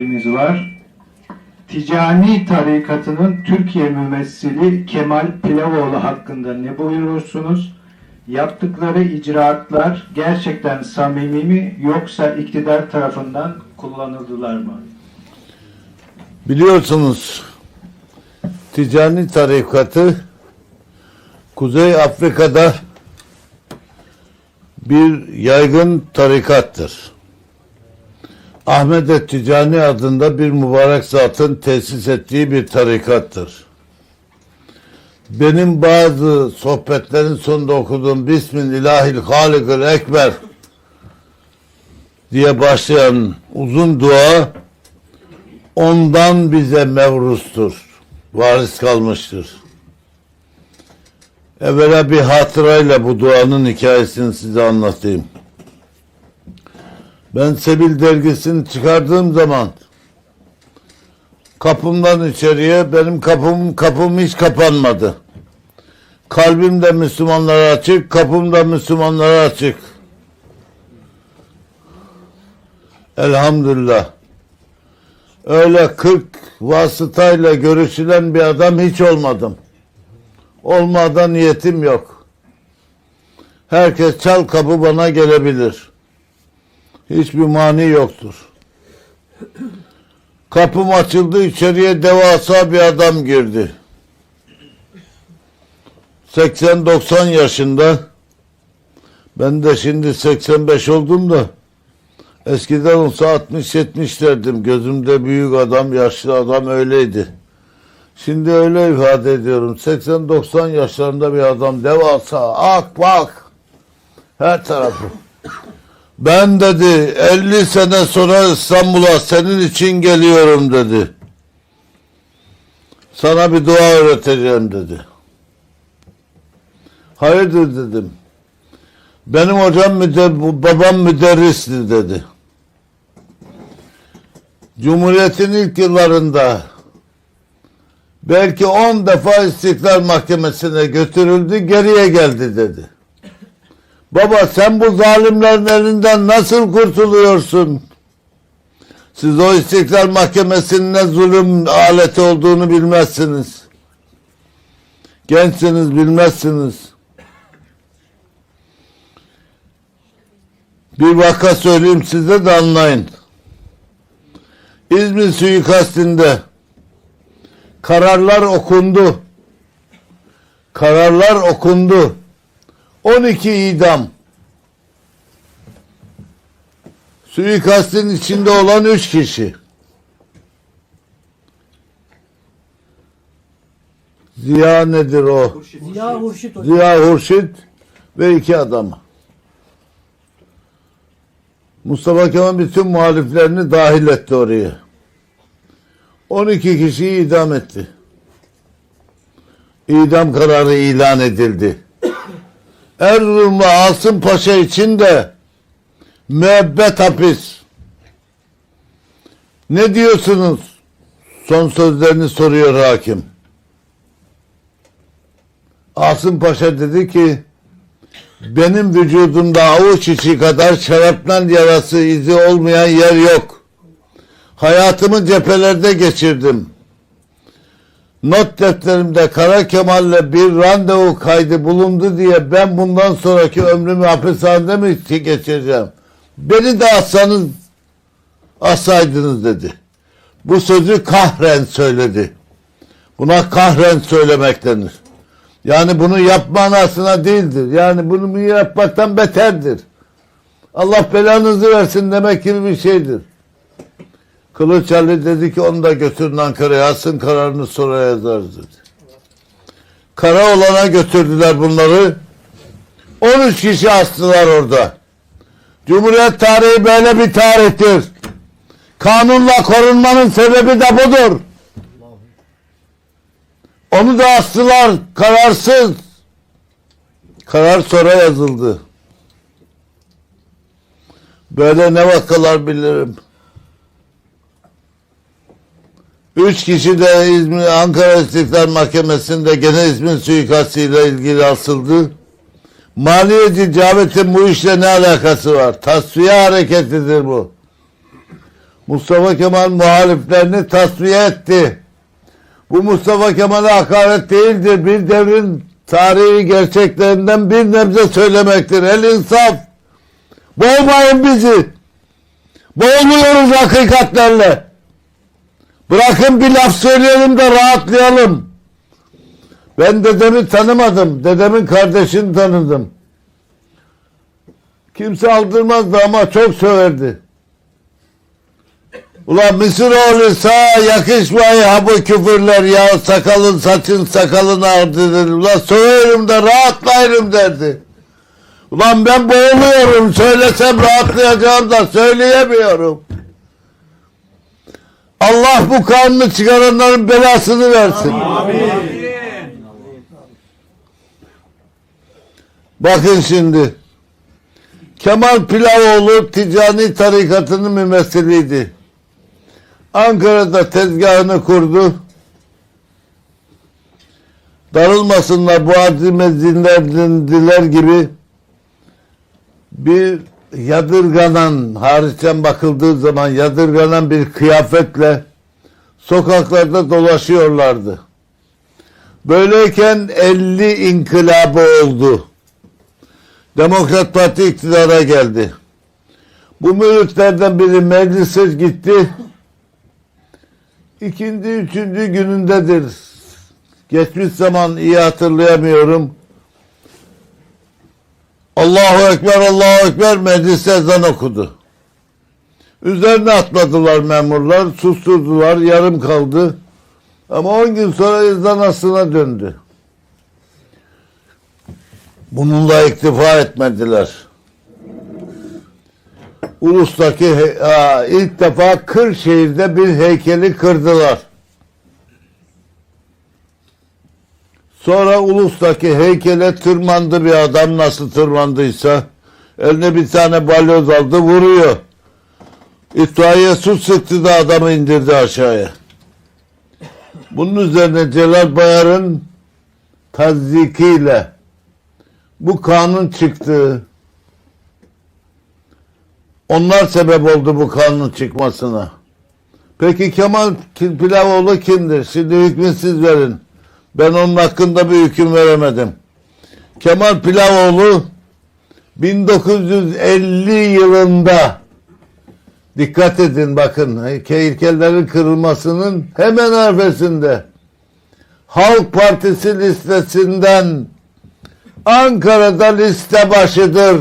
haberimiz var. Ticani tarikatının Türkiye mümessili Kemal Pilavoğlu hakkında ne buyurursunuz? Yaptıkları icraatlar gerçekten samimi mi yoksa iktidar tarafından kullanıldılar mı? Biliyorsunuz Ticani tarikatı Kuzey Afrika'da bir yaygın tarikattır. Ahmet Ticani adında bir mübarek zatın tesis ettiği bir tarikattır. Benim bazı sohbetlerin sonunda okuduğum Bismillahil Halikul Ekber diye başlayan uzun dua ondan bize mevrustur, varis kalmıştır. Evvela bir hatırayla bu duanın hikayesini size anlatayım. Ben Sebil dergisini çıkardığım zaman kapımdan içeriye benim kapım kapım hiç kapanmadı. Kalbim de Müslümanlara açık, kapım da Müslümanlara açık. Elhamdülillah. Öyle 40 vasıtayla görüşülen bir adam hiç olmadım. Olmadan niyetim yok. Herkes çal kapı bana gelebilir. Hiçbir mani yoktur. Kapım açıldı içeriye devasa bir adam girdi. 80-90 yaşında. Ben de şimdi 85 oldum da Eskiden olsa 60-70 derdim. Gözümde büyük adam, yaşlı adam öyleydi. Şimdi öyle ifade ediyorum. 80-90 yaşlarında bir adam devasa, ak bak. Her tarafı. Ben dedi 50 sene sonra İstanbul'a senin için geliyorum dedi. Sana bir dua öğreteceğim dedi. Hayırdır dedim. Benim hocam müder, babam müderristi dedi. Cumhuriyetin ilk yıllarında belki on defa İstiklal Mahkemesi'ne götürüldü, geriye geldi dedi. Baba sen bu zalimlerin elinden nasıl kurtuluyorsun? Siz o İstiklal Mahkemesi'nin ne zulüm aleti olduğunu bilmezsiniz. Gençsiniz bilmezsiniz. Bir vaka söyleyeyim size de anlayın. İzmir suikastinde kararlar okundu. Kararlar okundu. 12 idam. Suikastin içinde olan 3 kişi. Ziya nedir o? Ziya Hurşit. Ziya Hurşit ve iki adamı. Mustafa Kemal bütün muhaliflerini dahil etti oraya. 12 kişiyi idam etti. İdam kararı ilan edildi. Erzurumlu Asım Paşa için de müebbet hapis. Ne diyorsunuz? Son sözlerini soruyor hakim. Asım Paşa dedi ki benim vücudumda avuç içi kadar şarapnel yarası izi olmayan yer yok. Hayatımı cephelerde geçirdim. Not defterimde Kara Kemal'le bir randevu kaydı bulundu diye ben bundan sonraki ömrümü hapishanede mi geçireceğim? Beni de assanız assaydınız dedi. Bu sözü kahren söyledi. Buna kahren söylemek denir. Yani bunu yapma anasına değildir. Yani bunu yapmaktan beterdir. Allah belanızı versin demek gibi bir şeydir. Kılıç dedi ki onu da götürün Ankara'ya asın kararını sonra yazarız dedi. Kara olana götürdüler bunları. 13 kişi astılar orada. Cumhuriyet tarihi böyle bir tarihtir. Kanunla korunmanın sebebi de budur. Onu da astılar kararsız. Karar sonra yazıldı. Böyle ne vakalar bilirim. Üç kişi de İzmir, Ankara İstiklal Mahkemesi'nde gene İzmir suikastıyla ilgili asıldı. Maliyeci Cavit'in bu işle ne alakası var? Tasfiye hareketidir bu. Mustafa Kemal muhaliflerini tasfiye etti. Bu Mustafa Kemal'e hakaret değildir. Bir devrin tarihi gerçeklerinden bir nebze söylemektir. El insaf. Boğmayın bizi. Boğuluyoruz hakikatlerle. Bırakın bir laf söyleyelim de rahatlayalım. Ben dedemi tanımadım. Dedemin kardeşini tanıdım. Kimse aldırmazdı ama çok söverdi. Ulan Mısıroğlu sağa yakışmay ha bu küfürler ya sakalın saçın sakalın ardıdır. Ulan söverim de rahatlayırım derdi. Ulan ben boğuluyorum söylesem rahatlayacağım da söyleyemiyorum. Allah bu kanunu çıkaranların belasını versin. Bakın şimdi. Kemal Pilavoğlu ticani tarikatının mümessiliydi. Ankara'da tezgahını kurdu. Darılmasınlar bu azimezinler gibi bir yadırganan hariçten bakıldığı zaman yadırganan bir kıyafetle sokaklarda dolaşıyorlardı. Böyleyken 50 inkılabı oldu. Demokrat Parti iktidara geldi. Bu müritlerden biri meclise gitti. İkinci, üçüncü günündedir. Geçmiş zaman iyi hatırlayamıyorum. Allahu Ekber, Allahu Ekber mecliste ezan okudu. Üzerine atladılar memurlar, susturdular, yarım kaldı. Ama 10 gün sonra ezan aslına döndü. Bununla iktifa etmediler. Ulus'taki ilk defa Kırşehir'de bir heykeli kırdılar. Sonra Ulus'taki heykele tırmandı bir adam nasıl tırmandıysa. Eline bir tane balyoz aldı vuruyor. İtfaiye su sıktı da adamı indirdi aşağıya. Bunun üzerine Celal Bayar'ın tazdikiyle bu kanun çıktı. Onlar sebep oldu bu kanun çıkmasına. Peki Kemal Pilavoğlu kimdir? Şimdi hükmü siz verin. Ben onun hakkında bir hüküm veremedim. Kemal Pilavoğlu 1950 yılında dikkat edin bakın heykellerin kırılmasının hemen arifesinde Halk Partisi listesinden Ankara'da liste başıdır.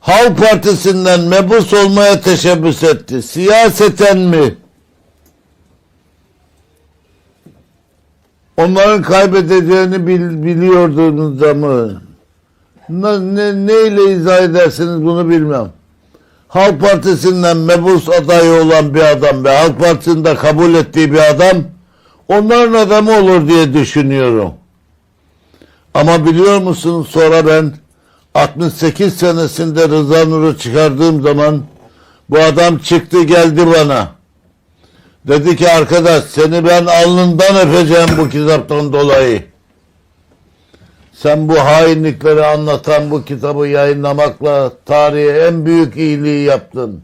Halk Partisi'nden mebus olmaya teşebbüs etti. Siyaseten mi? Onların kaybedeceğini bil, biliyordunuz da mı? Ne, ne, neyle izah edersiniz bunu bilmem. Halk Partisi'nden mebus adayı olan bir adam ve Halk Partisi'nin de kabul ettiği bir adam onların adamı olur diye düşünüyorum. Ama biliyor musun sonra ben 68 senesinde Rıza Nur'u çıkardığım zaman bu adam çıktı geldi bana. Dedi ki arkadaş seni ben alnından öpeceğim bu kitaptan dolayı. Sen bu hainlikleri anlatan bu kitabı yayınlamakla tarihe en büyük iyiliği yaptın.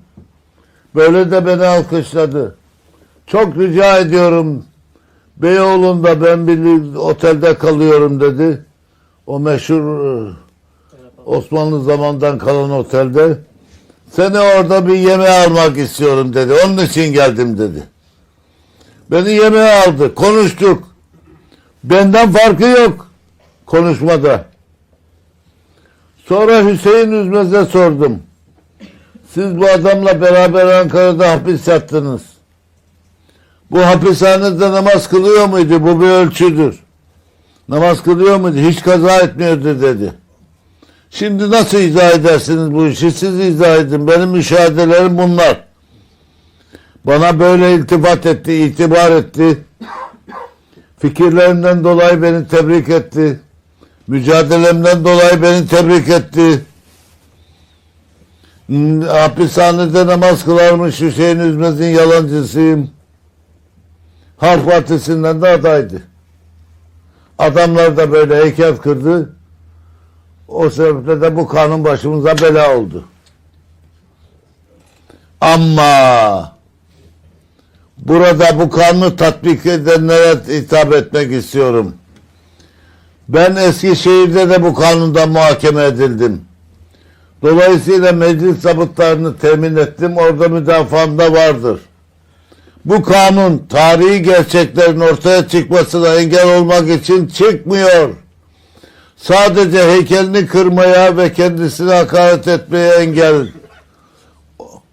Böyle de beni alkışladı. Çok rica ediyorum Beyoğlu'nda ben bir otelde kalıyorum dedi. O meşhur e, Osmanlı zamandan kalan otelde. Seni orada bir yemeğe almak istiyorum dedi. Onun için geldim dedi. Beni yemeğe aldı. Konuştuk. Benden farkı yok konuşmada. Sonra Hüseyin Üzmez'e sordum. Siz bu adamla beraber Ankara'da hapis yattınız. Bu hapishanede namaz kılıyor muydu? Bu bir ölçüdür. Namaz kılıyor muydu? Hiç kaza etmiyordu dedi. Şimdi nasıl izah edersiniz bu işi? Siz izah edin. Benim müşahedelerim bunlar. Bana böyle iltifat etti, itibar etti. Fikirlerinden dolayı beni tebrik etti. Mücadelemden dolayı beni tebrik etti. Hmm, Hapishanede namaz kılarmış Hüseyin Üzmez'in yalancısıyım. Halk Partisi'nden de adaydı. Adamlar da böyle heykel kırdı. O sebeple de bu kanun başımıza bela oldu. Ama burada bu kanunu tatbik edenlere hitap etmek istiyorum. Ben Eskişehir'de de bu kanundan muhakeme edildim. Dolayısıyla meclis zabıtlarını temin ettim. Orada müdafaam da vardır. Bu kanun tarihi gerçeklerin ortaya çıkmasına engel olmak için çıkmıyor. Sadece heykelini kırmaya ve kendisine hakaret etmeye engel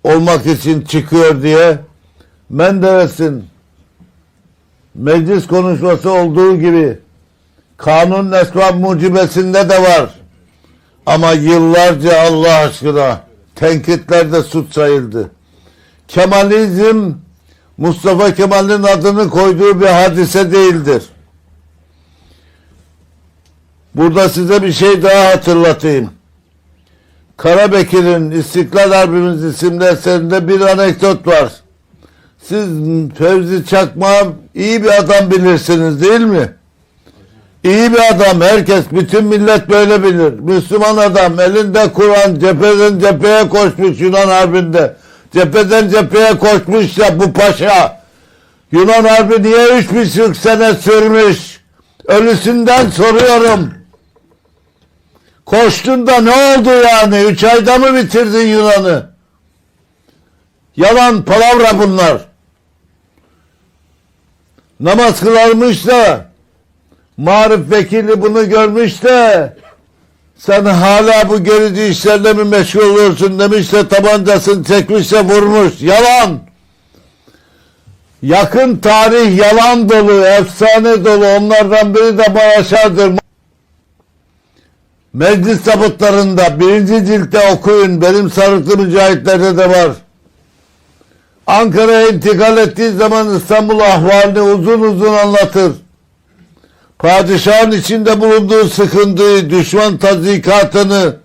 olmak için çıkıyor diye Menderes'in meclis konuşması olduğu gibi kanun esbab mucibesinde de var. Ama yıllarca Allah aşkına tenkitlerde suç sayıldı. Kemalizm Mustafa Kemal'in adını koyduğu bir hadise değildir. Burada size bir şey daha hatırlatayım. Karabekir'in İstiklal Harbimiz isimli eserinde bir anekdot var. Siz Fevzi Çakma iyi bir adam bilirsiniz değil mi? İyi bir adam. Herkes, bütün millet böyle bilir. Müslüman adam, elinde Kur'an, cepheden cepheye koşmuş Yunan Harbi'nde. Cepheden cepheye koşmuş ya bu paşa. Yunan Harbi niye üç buçuk sene sürmüş? Ölüsünden soruyorum. Koştun da ne oldu yani? Üç ayda mı bitirdin Yunan'ı? Yalan palavra bunlar. Namaz kılarmış da Marif vekili bunu görmüş de sen hala bu gerici işlerle mi meşgul oluyorsun demiş de tabancasını çekmiş de vurmuş. Yalan. Yakın tarih yalan dolu, efsane dolu. Onlardan biri de Maraşar'dır. Meclis zabıtlarında birinci ciltte okuyun. Benim sarıklı mücahitlerde de var. Ankara'ya intikal ettiği zaman İstanbul ahvalini uzun uzun anlatır. Padişahın içinde bulunduğu sıkıntıyı, düşman tazikatını,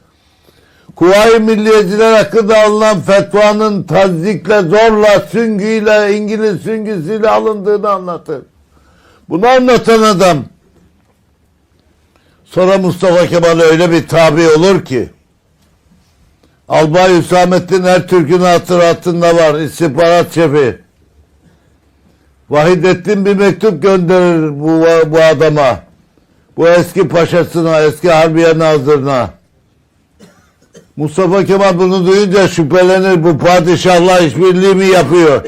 Kuvayi Milliyeciler hakkında alınan fetvanın tazikle, zorla, süngüyle, İngiliz süngüsüyle alındığını anlatır. Bunu anlatan adam sonra Mustafa Kemal öyle bir tabi olur ki Albay Hüsamettin Ertürk'ün hatıratında var istihbarat şefi. Vahidettin bir mektup gönderir bu, bu adama. Bu eski paşasına, eski harbiye nazırına. Mustafa Kemal bunu duyunca şüphelenir. Bu padişahla işbirliği mi yapıyor?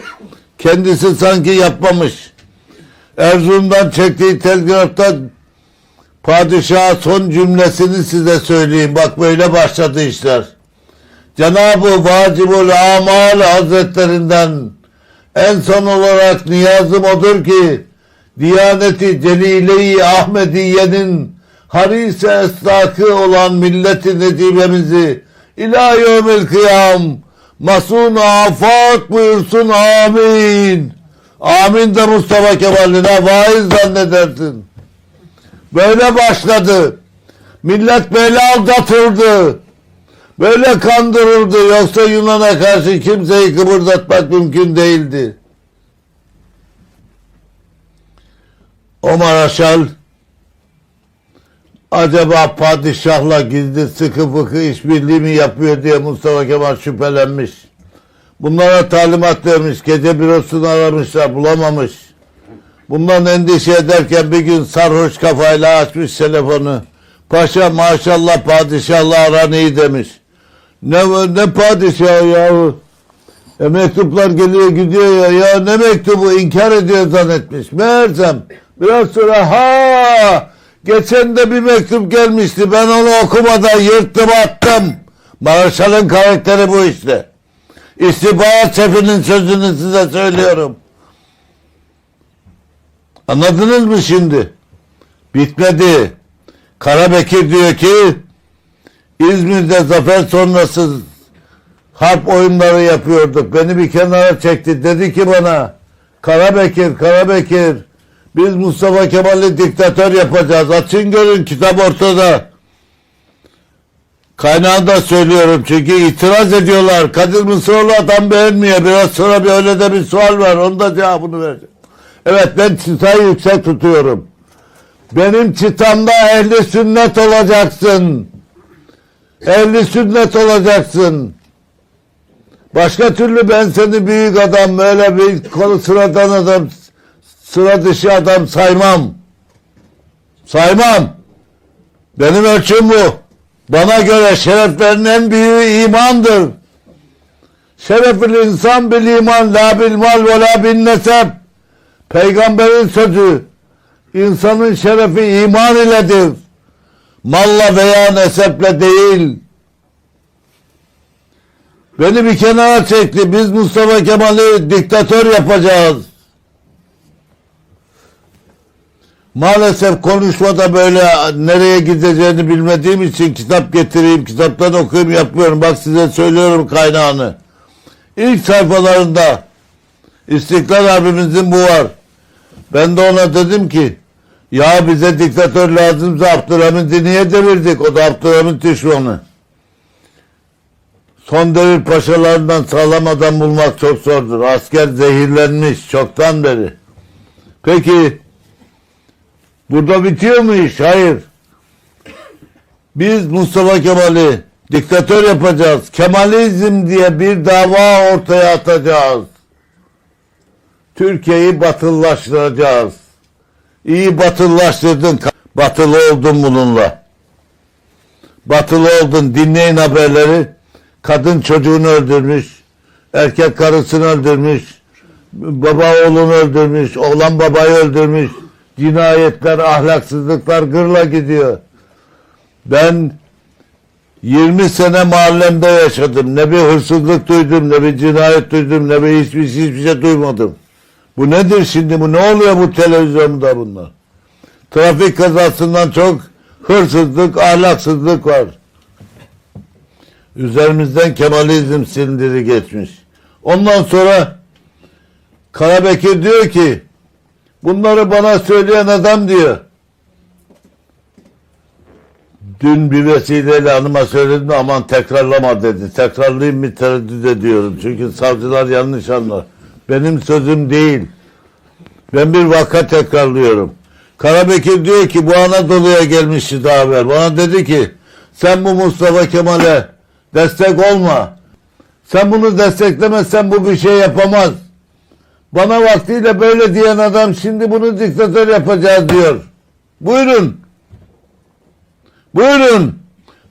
Kendisi sanki yapmamış. Erzurum'dan çektiği telgrafta padişaha son cümlesini size söyleyeyim. Bak böyle başladı işler. Cenab-ı Vacibul Amal Hazretlerinden en son olarak niyazım odur ki Diyaneti Celile-i Ahmediye'nin harise estakı olan milleti necibemizi ila yevmil kıyam masun afat buyursun amin. Amin de Mustafa Kemal'ine vaiz zannedersin. Böyle başladı. Millet böyle aldatıldı. Böyle kandırıldı. Yoksa Yunan'a karşı kimseyi kıpırdatmak mümkün değildi. O Maraşal acaba padişahla gizli sıkı fıkı işbirliği mi yapıyor diye Mustafa Kemal şüphelenmiş. Bunlara talimat vermiş. Gece bürosunu aramışlar. Bulamamış. Bundan endişe ederken bir gün sarhoş kafayla açmış telefonu. Paşa maşallah padişahla aran iyi demiş. Ne, ne padişahı yahu? E mektuplar geliyor gidiyor ya. Ya ne mektubu inkar ediyor zannetmiş. Meğersem biraz sonra ha geçen de bir mektup gelmişti. Ben onu okumadan yırttım attım. Marşal'ın karakteri bu işte. İstihbarat şefinin sözünü size söylüyorum. Anladınız mı şimdi? Bitmedi. Karabekir diyor ki İzmir'de zafer sonrası harp oyunları yapıyorduk. Beni bir kenara çekti. Dedi ki bana Karabekir, Karabekir biz Mustafa Kemal'i diktatör yapacağız. Açın görün kitap ortada. Kaynağında söylüyorum çünkü itiraz ediyorlar. Kadir Mısıroğlu adam beğenmiyor. Biraz sonra bir öyle de bir sual var. Onun da cevabını vereceğim. Evet ben çıtayı yüksek tutuyorum. Benim çıtamda ehli sünnet olacaksın. Ehli sünnet olacaksın. Başka türlü ben seni büyük adam, böyle bir konu sıradan adam, sıra dışı adam saymam. Saymam. Benim ölçüm bu. Bana göre şereflerin en büyüğü imandır. Şerefli insan bil iman, la bil mal ve la bin nesep. Peygamberin sözü, insanın şerefi iman iledir. Malla veya neseple değil. Beni bir kenara çekti. Biz Mustafa Kemal'i diktatör yapacağız. Maalesef konuşmada böyle nereye gideceğini bilmediğim için kitap getireyim, kitaptan okuyayım yapmıyorum. Bak size söylüyorum kaynağını. İlk sayfalarında İstiklal Harbimizin bu var. Ben de ona dedim ki ya bize diktatör lazımsa Abdülhamit'i niye devirdik? O da Abdülhamit düşmanı. Son devir paşalarından sağlam adam bulmak çok zordur. Asker zehirlenmiş çoktan beri. Peki burada bitiyor mu iş? Hayır. Biz Mustafa Kemal'i diktatör yapacağız. Kemalizm diye bir dava ortaya atacağız. Türkiye'yi batıllaştıracağız. İyi batıllaştırdın. Batılı oldun bununla. Batılı oldun. Dinleyin haberleri. Kadın çocuğunu öldürmüş. Erkek karısını öldürmüş. Baba oğlunu öldürmüş. Oğlan babayı öldürmüş. Cinayetler, ahlaksızlıklar gırla gidiyor. Ben 20 sene mahallemde yaşadım. Ne bir hırsızlık duydum, ne bir cinayet duydum, ne bir hiçbir, hiçbir şey duymadım. Bu nedir şimdi bu? Ne oluyor bu televizyonda bunlar? Trafik kazasından çok hırsızlık, ahlaksızlık var. Üzerimizden Kemalizm sindiri geçmiş. Ondan sonra Karabekir diyor ki bunları bana söyleyen adam diyor. Dün bir vesileyle hanıma söyledim aman tekrarlama dedi. Tekrarlayayım mı tereddüt ediyorum. Çünkü savcılar yanlış anlar. Benim sözüm değil. Ben bir vaka tekrarlıyorum. Karabekir diyor ki bu Anadolu'ya gelmişti daha evvel. Bana dedi ki sen bu Mustafa Kemal'e destek olma. Sen bunu desteklemezsen bu bir şey yapamaz. Bana vaktiyle böyle diyen adam şimdi bunu diktatör yapacağız diyor. Buyurun. Buyurun.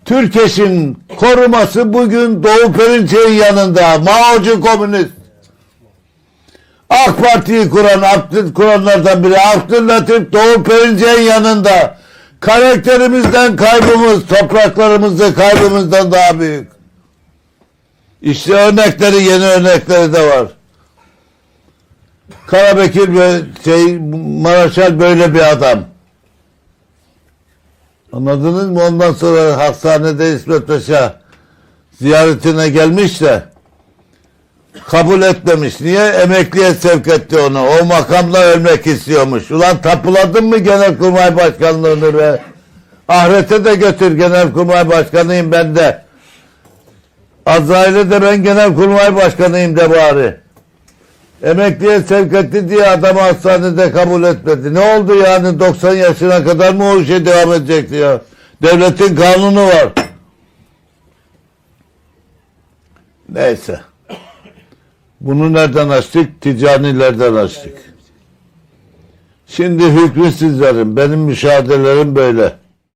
Türkeş'in koruması bugün Doğu Perinçek'in yanında. Mao'cu komünist. AK Parti'yi kuran, kuranlardan biri Abdüllatif Doğu Perinçek'in yanında. Karakterimizden kaybımız, topraklarımızda kaybımızdan daha büyük. İşte örnekleri, yeni örnekleri de var. Karabekir ve şey, Maraşal böyle bir adam. Anladınız mı? Ondan sonra hastanede İsmet Paşa ziyaretine gelmiş de kabul etmemiş. Niye? Emekliye sevk etti onu. O makamda ölmek istiyormuş. Ulan tapuladın mı Genelkurmay Başkanlığını be? Ahirete de götür Genelkurmay Başkanıyım ben de. Azrail'e de ben Genelkurmay Başkanıyım de bari. Emekliye sevk etti diye adamı hastanede kabul etmedi. Ne oldu yani 90 yaşına kadar mı o işe devam edecekti ya? Devletin kanunu var. Neyse. Bunu nereden açtık? Ticanilerden açtık. Şimdi hükmü sizlerin. Benim müşahedelerim böyle.